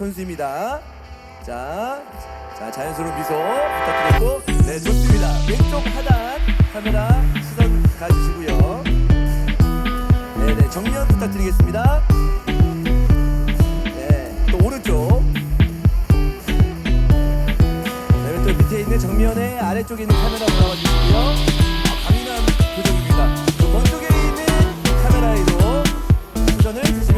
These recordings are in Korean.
선수입니다. 자, 자 자연스러운 미소 부탁드리고 네 좋습니다. 왼쪽 하단 카메라 시선 가지시고요. 네네 정면 부탁드리겠습니다. 네또 오른쪽. 네 왼쪽 밑에 있는 정면에 아래쪽에 있는 카메라 돌아가주시고요. 아, 강인한 표정입니다. 그 원쪽에 있는 카메라에도 표정을 주세요.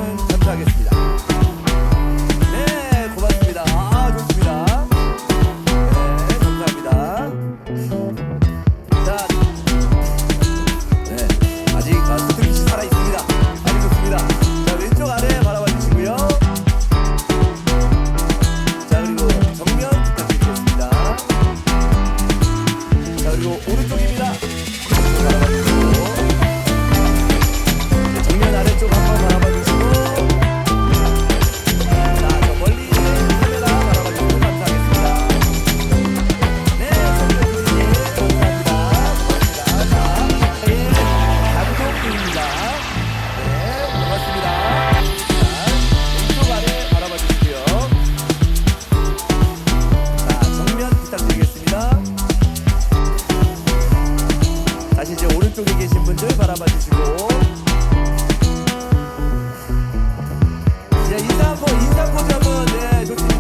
오른쪽에 계신 분들 바라봐 주시고. 자 인사포 인사포 잡은 네 좋습니다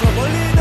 Trampolín.